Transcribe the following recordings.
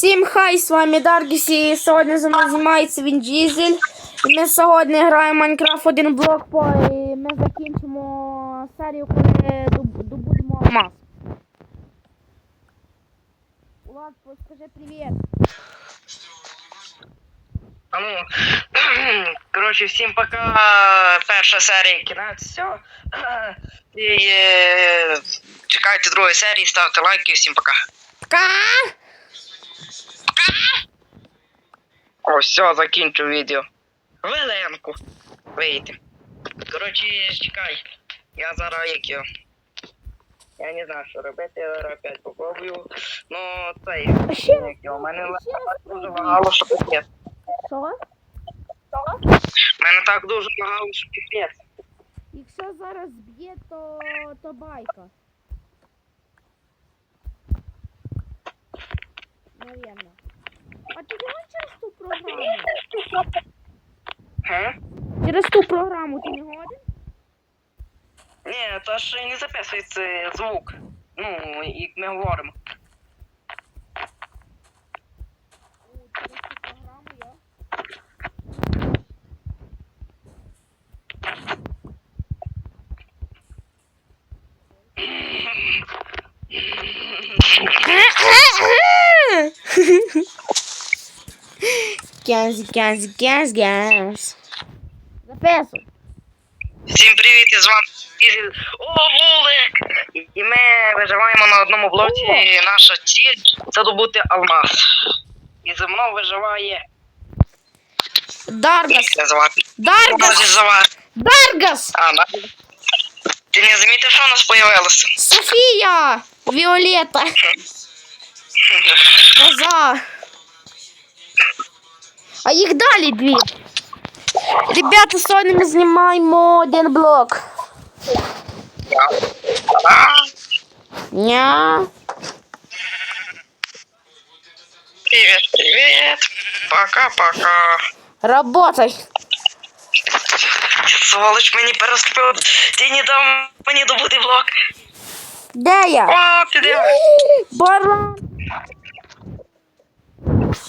Всім хай, з вами Даргіс і сьогодні за мною знімається він Дізель. І ми сьогодні граємо Майнкрафт один блок по і ми закінчимо серію, коли доб- добудемо алмаз. Влад, скажи привіт. А ну, коротше, всім пока. Перша серія кінець, все. І е, чекайте другої серії, ставте лайки, всім пока. Пока! О, все, закінчу відео. Веленку. Вийти. Коротше, чекай. Я зараз як його. Я не знаю, що робити, я зараз опять попробую. Ну, цей. Як його, У мене дуже багато, що пипець. Що? У мене так дуже багато, що пипець. Якщо зараз б'є, то, то байка. Наверно. А ти не через ту програму? Ха? Через ту програму ти не годен? Ні, то ж не записується звук. Ну, як ми говоримо. Через ту програму я. Газ, газ, газ, газ. Записуй. Всім привіт, і з вами. О, вулик! І- ми виживаємо на одному блоці. І наша ціль це добути алмаз. І зі мною виживає. Даргас, Як це звати? Даргас? Даргас, А, да? Ти не замітив, що у нас появилося? Софія, Віолета, Коза. А їх далі дві. Ребята, сьогодні ми знімаємо один блок. А, Ня. Привіт, привіт. Пока-пока. Работай. Сволоч мені переступив. Ти не дав мені добути блок. Де я? О, ти де? Баран.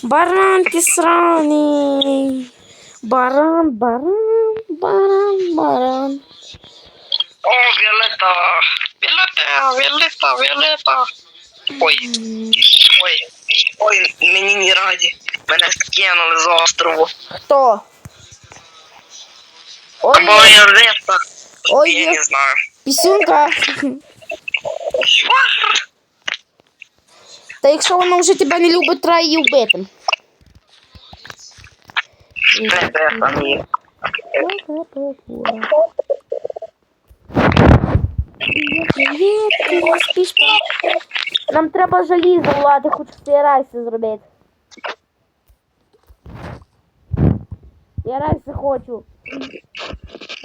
Баран ти сраний. Баран, баран, баран, баран. О, Віолета. Віолета, Віолета, Віолета. Ой. Ой. Ой, мені не раді. Мене скинули з острову. Хто? Ой, Або Віолета. Ой, Я я- не знаю. пісюнка. Та якщо вона вже тебе не любить, треба її вбити. Нам треба желізо, Влад, я хочу ці райси зробити. Я райси хочу.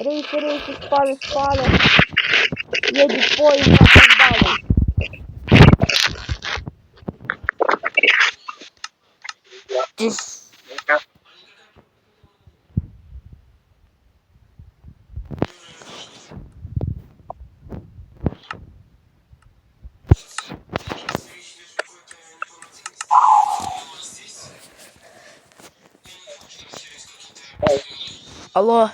Рейси, рейси, спали, спали. Едет поезд, Алло.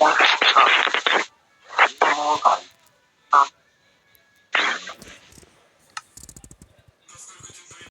Wow.